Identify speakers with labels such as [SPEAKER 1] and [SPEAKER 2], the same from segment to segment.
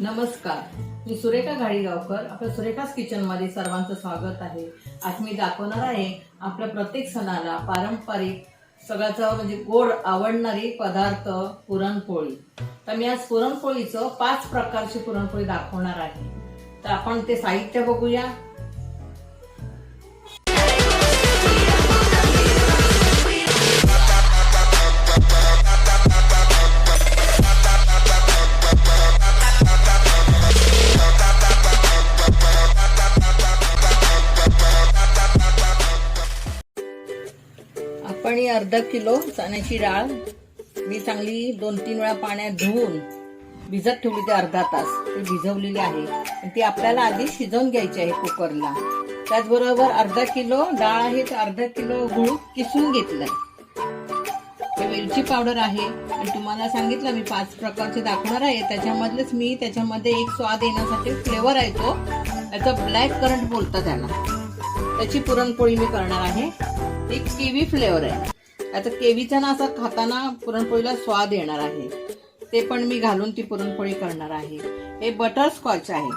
[SPEAKER 1] नमस्कार. मी सुरेखा घाडीगावकर. आपल्या सुरेखाच किचनमध्ये सर्वांचं स्वागत आहे. आज मी दाखवणार आहे आपल्या प्रत्येक सणाला पारंपरिक सगळ्याचं म्हणजे गोड आवडणारी पदार्थ पुरणपोळी. तर मी आज पुरणपोळीचं पाच प्रकारची पुरणपोळी दाखवणार आहे. तर आपण ते साहित्य बघूया. अर्धा किलो चण्याची डाळ मी चांगली दोन तीन वेळा पाण्यात धुवून भिजत ठेवली ते अर्धा तास. ती भिजवलेली आहे. ती आपल्याला आधी शिजवून घ्यायची आहे कुकरला. त्याचबरोबर अर्धा किलो डाळ आहे तर अर्धा किलो गुळ किसून घेतलाय. वेलची पावडर आहे. आणि तुम्हाला सांगितलं मी पाच प्रकारचे दाखवणार आहे. त्याच्यामधलेच मी त्याच्यामध्ये एक स्वाद येण्यासाठी फ्लेवर आहे तो. त्याचा ब्लॅक करंट बोलतात त्याला. त्याची पुरणपोळी मी करणार आहे. एक किवी फ्लेवर आहे. आता केवीचा ना असा खाताना पुरणपोळीला स्वाद येणार आहे. ते पण मी घालून ती पुरणपोळी करणार आहे. हे बटरस्कॉच आहे.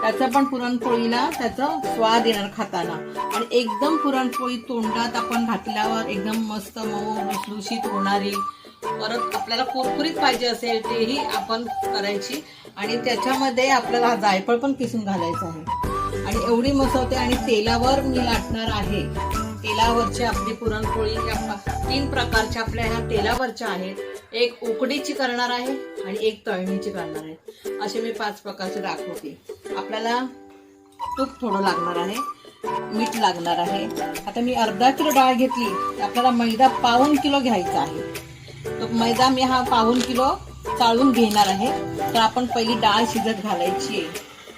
[SPEAKER 1] त्याचा पण पुरणपोळीला त्याचा स्वाद येणार खाताना. आणि एकदम पुरणपोळी तोंडात आपण घातल्यावर एकदम मस्त मऊ लुसलुशीत होणारी. परत आपल्याला कुरकुरीत पाहिजे असेल तेही आपण करायची. आणि त्याच्यामध्ये आपल्याला हा जायफळ पण किसून घालायचा आहे. आणि एवढी मसवते आणि तेलावर मी लाटणार आहे. तेलावरची आपली पुरणपोळी या तीन प्रकारच्या आपल्या ह्या तेलावरच्या आहेत. एक उकडीची करणार आहे आणि एक तळणीची करणार आहे. असे मी पाच प्रकारचे दाखवते. आपल्याला तूप थोडं लागणार आहे मीठ लागणार आहे. आता मी अर्धा किलो डाळ घेतली. तर आपल्याला मैदा पाऊन किलो घ्यायचा आहे. तो मैदा मी हा पाऊन किलो चाळून घेणार आहे. तर आपण पहिली डाळ शिजत घालायची आहे.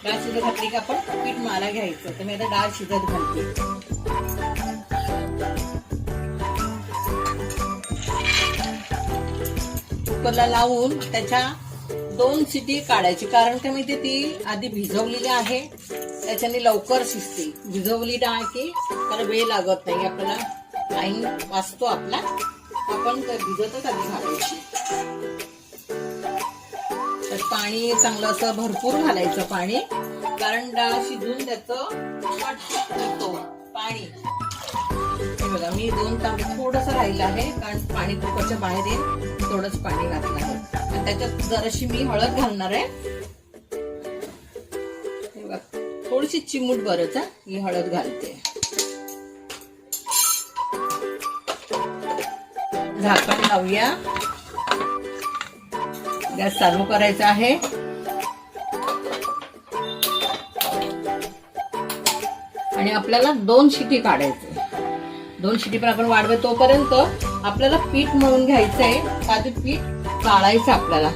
[SPEAKER 1] डाळ शिजत घातली की आपण पीठ मारा घ्यायचं. तर मी आता डाळ शिजत घालते. कुकरला लावून त्याच्या दोन सिटी काढायची. कारण का माहिती ती आधी भिजवलेली आहे. त्याच्याने लवकर शिजते. भिजवली डाळ की त्याला वेळ लागत नाही. आपल्याला टाइम वाचतो आपला. आपण भिजतच आधी घालायची. तर पाणी चांगलं असं भरपूर घालायचं पाणी. कारण डाळ शिजून त्याचं पाणी. हे बघा मी दोन तास थोडस राहिलं आहे. कारण पाणी कुकरच्या बाहेर येईल. थोडंच पाणी घातलं आहे. आणि त्याच्यात जराशी मी हळद घालणार आहे. थोडीशी चिमूट बरंच ही. हळद घालते. झाकण लावूया. गॅस चालू करायचा आहे. आणि आपल्याला दोन शिटी काढायचे. दोन शिटी पण आपण वाढवे तोपर्यंत आपल्याला पीठ मळून घ्यायचं आहे आधी पीठ काढायचं आपल्याला.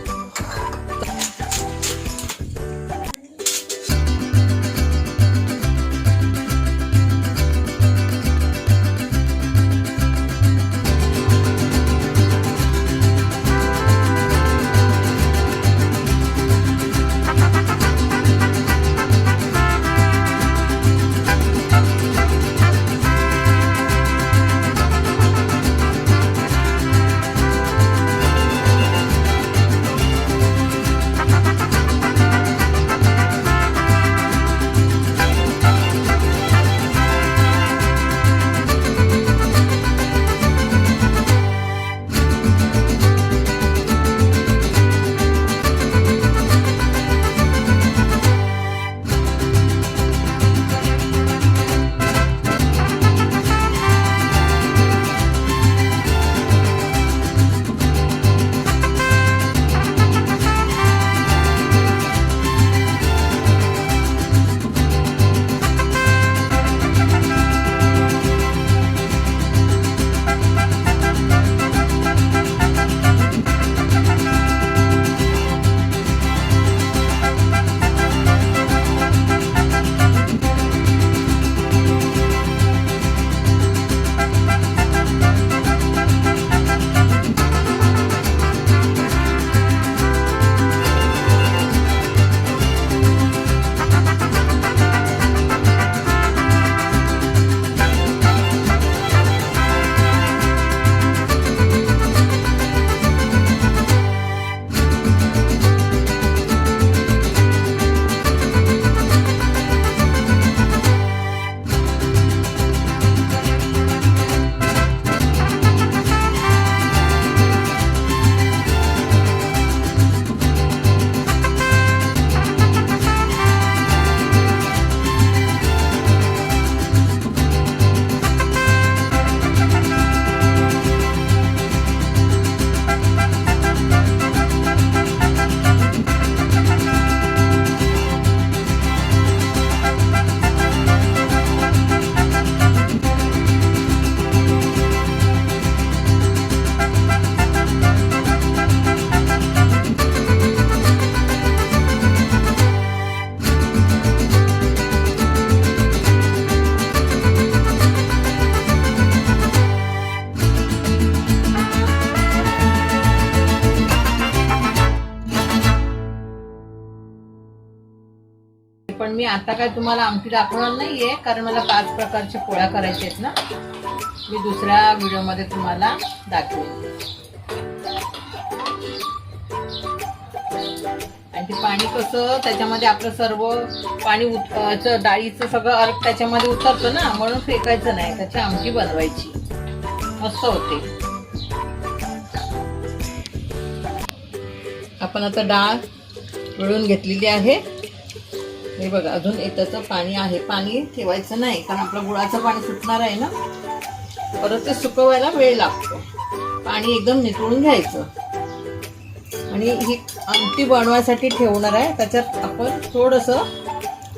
[SPEAKER 1] आता काय तुम्हाला आमटी दाखवणार नाहीये कारण मला पाच प्रकारच्या पोळ्या करायच्या आहेत ना. मी दुसऱ्या व्हिडिओमध्ये तुम्हाला दाखवेन. आणि ते पाणी कसं त्याच्यामध्ये आपलं सर्व पाणी उत डाळीचं सगळं अर्क त्याच्यामध्ये उतरतं ना म्हणून फेकायचं नाही त्याची आमटी बनवायची. मस्त होते. आपण आता डाळ वळून घेतलेली आहे. हे बघा अजून येताचं पाणी आहे. पाणी ठेवायचं नाही कारण आपलं गुळाचं पाणी सुटणार आहे ना? परत ते सुकवायला वेळ लागतो. पाणी एकदम नितळून घ्यायचं. आणि ही आमटी बनवायसाठी ठेवणार आहे. त्याच्यात आपण थोडंसं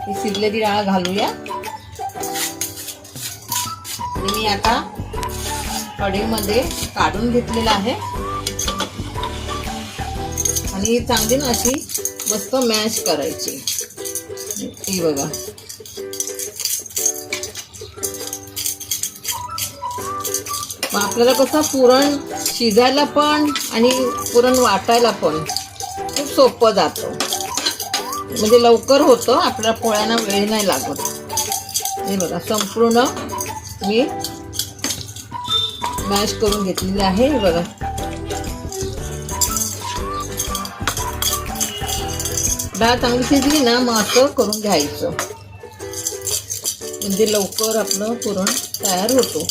[SPEAKER 1] ही शिजलेली डाळ घालूया. आणि मी आता कढईमध्ये काढून घेतलेलं आहे. आणि ही चांगली ना अशी मस्त मॅश करायची. हे बघा. मग आपल्याला कसं पुरण शिजायला पण आणि पुरण वाटायला पण खूप सोपं जातं. म्हणजे लवकर होतं आपल्या पोळ्यांना वेळ नाही लागत. हे बघा संपूर्ण मी मॅश करून घेतलेली आहे. हे बघा. डाळ चांगली शिजली ना मग असं करून घ्यायचं. म्हणजे लवकर आपलं पुरण तयार होतो.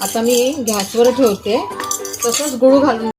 [SPEAKER 1] आता मी गॅसवर ठेवते. तसंच गुळ घालून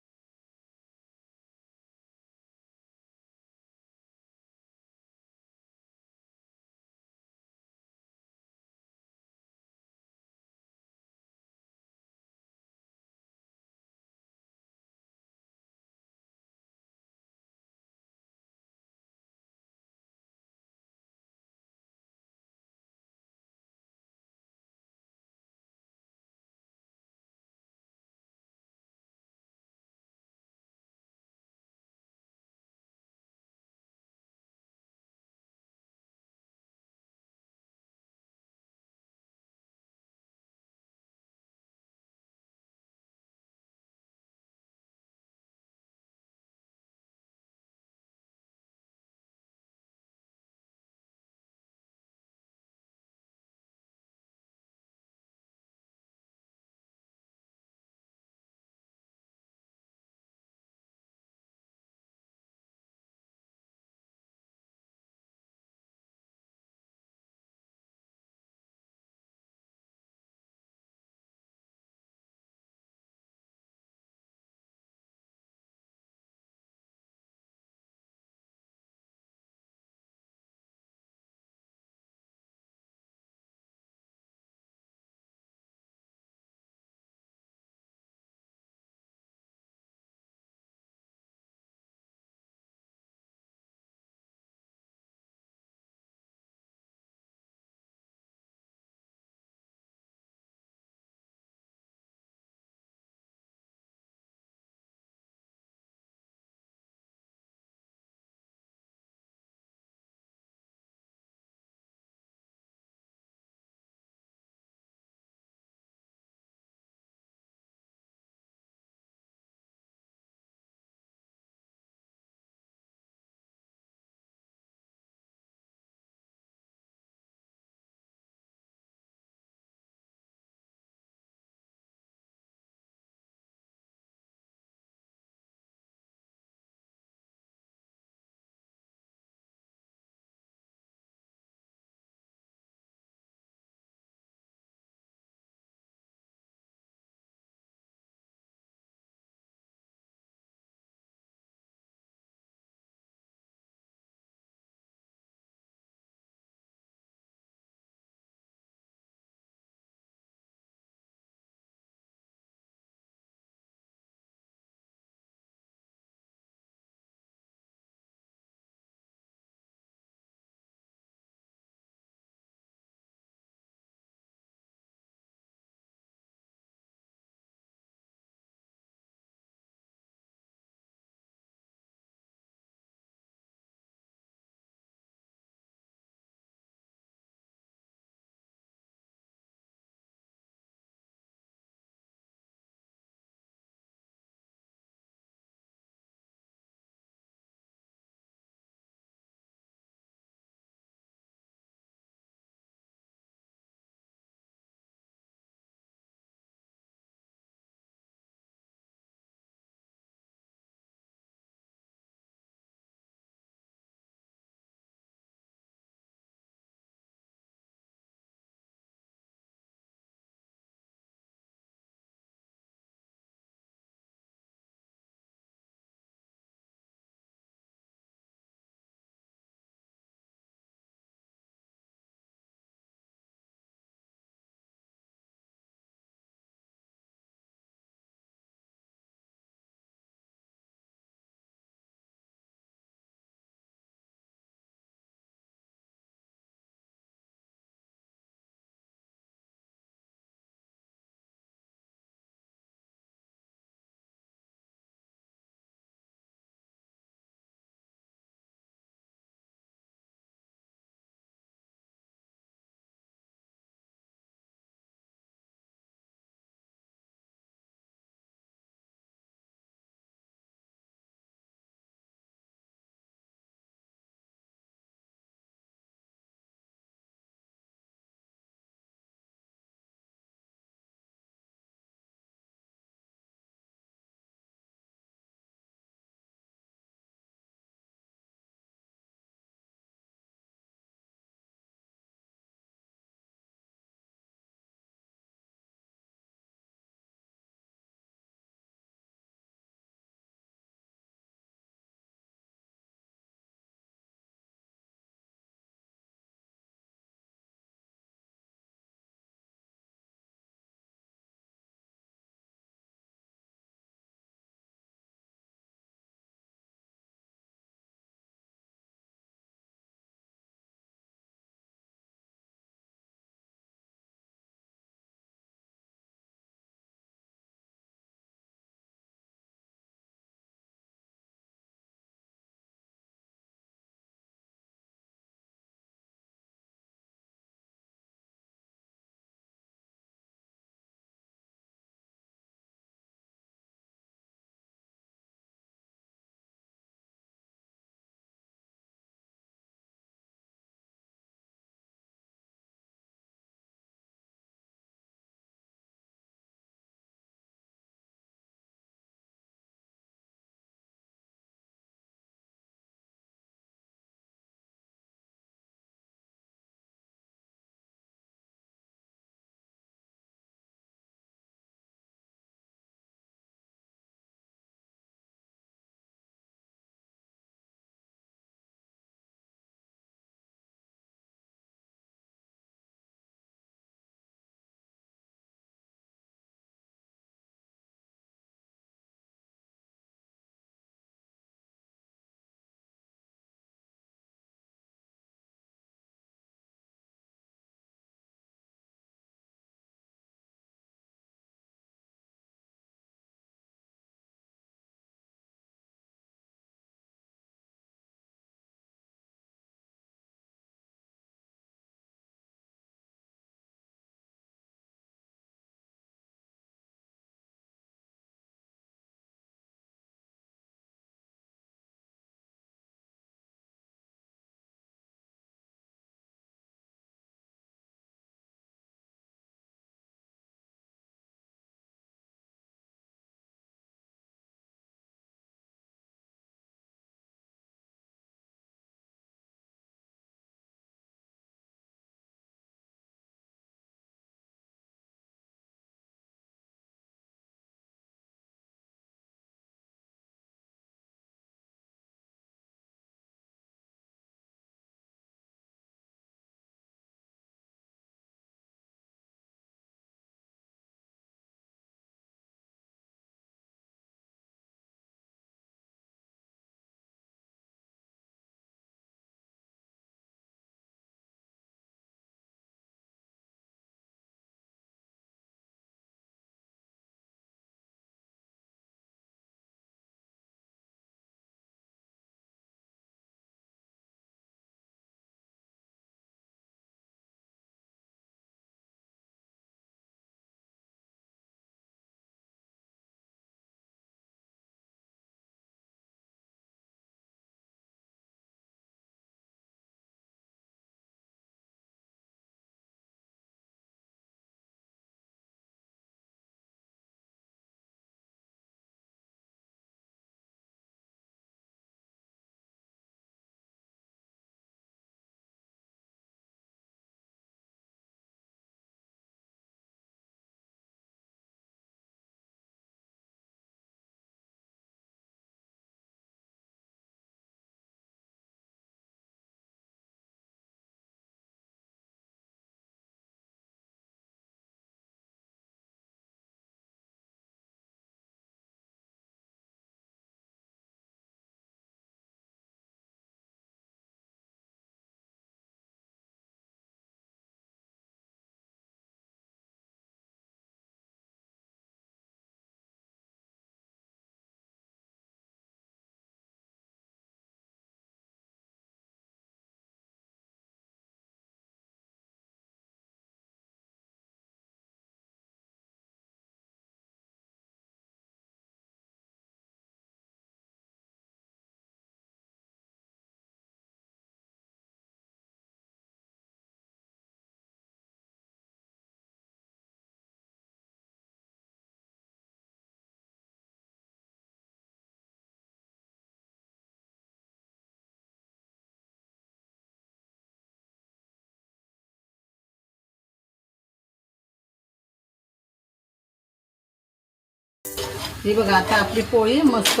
[SPEAKER 1] हे बघा आता आपली पोळी मस्त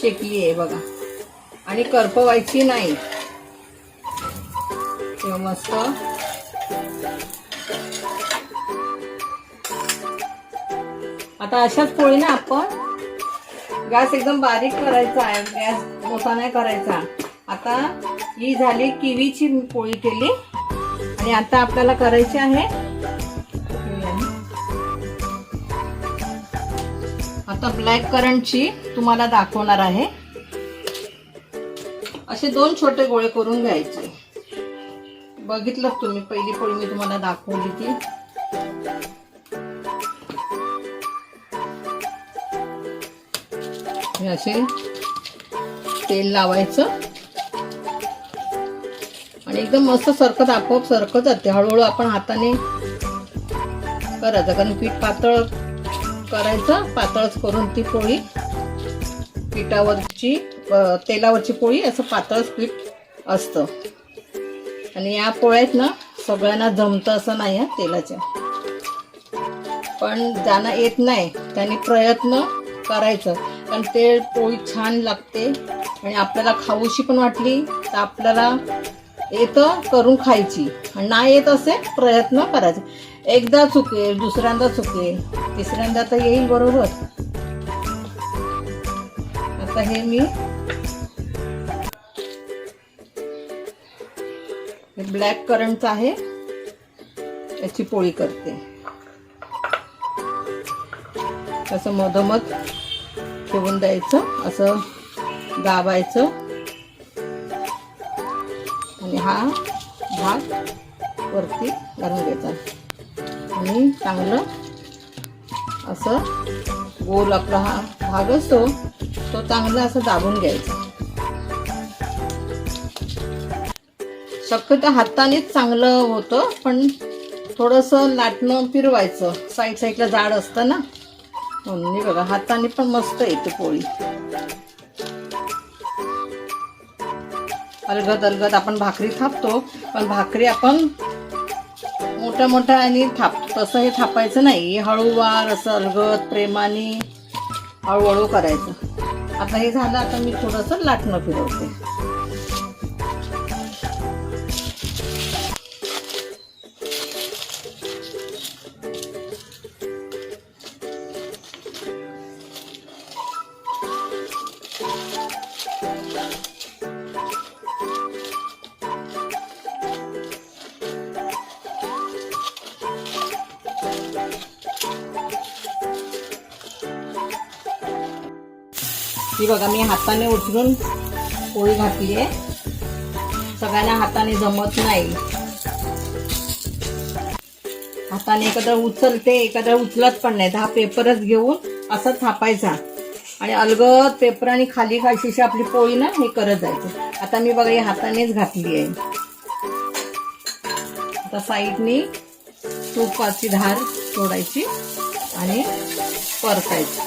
[SPEAKER 1] शेकली आहे बघा. आणि करपवायची नाही. मस्त. आता अशाच पोळी ना आपण गॅस एकदम बारीक करायचा आहे. गॅस मोठा नाही करायचा. आता ही झाली किवीची पोळी केली. आणि आता आपल्याला करायची आहे आता ब्लॅक करंटची तुम्हाला दाखवणार आहे. असे दोन छोटे गोळे करून घ्यायचे. बघितलं तुम्ही पहिली पोळी मी तुम्हाला दाखवली ती. हे असे तेल लावायचं. आणि एकदम मस्त सरकत आपोआप सरकत जाते. हळूहळू आपण हाताने करायचं कारण पीठ पातळ करायचं. पातळच करून ती पोळी. पिठावरची तेलावरची पोळी असं पातळच पीठ असतं. आणि या पोळ्यात ना सगळ्यांना जमतं असं नाही हा तेलाच्या. पण ज्यांना येत नाही त्यांनी प्रयत्न करायचं. कारण ते पोळी छान लागते. आणि आपल्याला खाऊशी पण वाटली तर आपल्याला येतं करून खायची. आणि नाही येत असे प्रयत्न करायचे. एकदा चुकेल दुसऱ्यांदा चुकेल तिसऱ्यांदा तर येईल बरोबर. आता हे मी ब्लॅक करंटचं आहे. याची पोळी करते. असं मधोमध ठेवून द्यायचं असं दाबायचं. आणि हा भाग वरती घालून घ्यायचा. आणि चांगलं असं गोल आपला हा भाग असतो तो चांगला असं दाबून घ्यायचा. शक्यतो हातानेच चांगलं होतं पण थोडंसं लाटणं फिरवायचं. साईड साईडला जाड असतं ना. म्हणून बघा हाताने पण मस्त येते पोळी. अलगद अलगद आपण भाकरी थापतो पण भाकरी आपण मोठ्या मोठ्या आणि थाप तसं हे थापायचं नाही. हळूवार असं अलगद प्रेमाने हळूहळू करायचं. आता हे झालं आता मी थोडंसं लाटणं फिरवते. बघा मी हाताने उचलून पोळी घातली आहे सगळ्यांना हाताने जमत नाही. हाताने एखादा उचलते एखादा उचलत पण नाही हा पेपरच घेऊन असा थापायचा. आणि अलगद पेपर आणि खाली खालशीशी आपली पोळी ना हे करत जायचं. आता मी बघा ही हातानेच घातली आहे आता साईडनी तुपाची धार सोडायची आणि परतायची.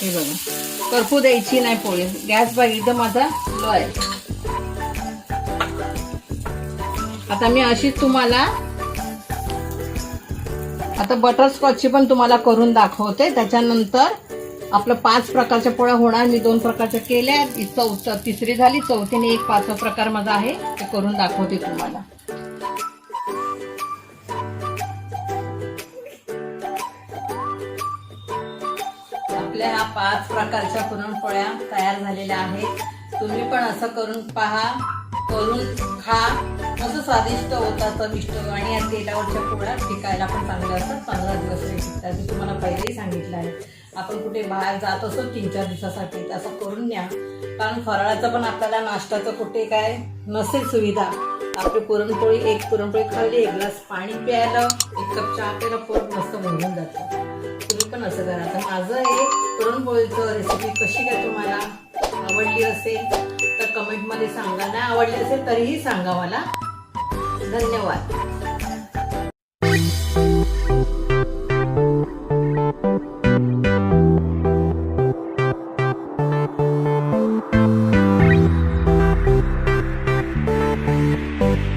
[SPEAKER 1] हे बघा. करपू द्यायची नाही पोळी. गॅस बघ एकदम माझा लो आहे. आता मी अशीच तुम्हाला आता बटरस्कॉचची पण तुम्हाला करून दाखवते. त्याच्यानंतर आपलं पाच प्रकारच्या पोळ्या होणार. मी दोन प्रकारच्या केल्या. चौथ तिसरी झाली. चौथीने एक पाचवा प्रकार माझा आहे. ते करून दाखवते तुम्हाला. आपल्या ह्या पाच प्रकारच्या पुरणपोळ्या तयार झालेल्या आहेत. तुम्ही पण असं करून पहा करून खा. असं स्वादिष्ट होतात चविष्ट आणि या तेलावरच्या पोळ्या टिकायला पण चांगल्या असतात. पंधरा दिवस तरी टिकतात मी तुम्हाला पहिलेही सांगितलं आहे. आपण कुठे बाहेर जात असो तीन चार दिवसासाठी तर असं करून न्या कारण फराळाचं पण आपल्याला नाश्त्याचं कुठे काय नसेल सुविधा. आपली पुरणपोळी एक पुरणपोळी खाल्ली एक ग्लास पाणी प्यायला एक कप चहा प्यायला पोट मस्त भरून जातं. तुम्ही पण असं करा. तर माझं हे पुरणपोळीचं रेसिपी कशी काय तुम्हाला आवडली असेल तर कमेंटमध्ये सांगा. नाही आवडली असेल तरीही सांगा मला. धन्यवाद.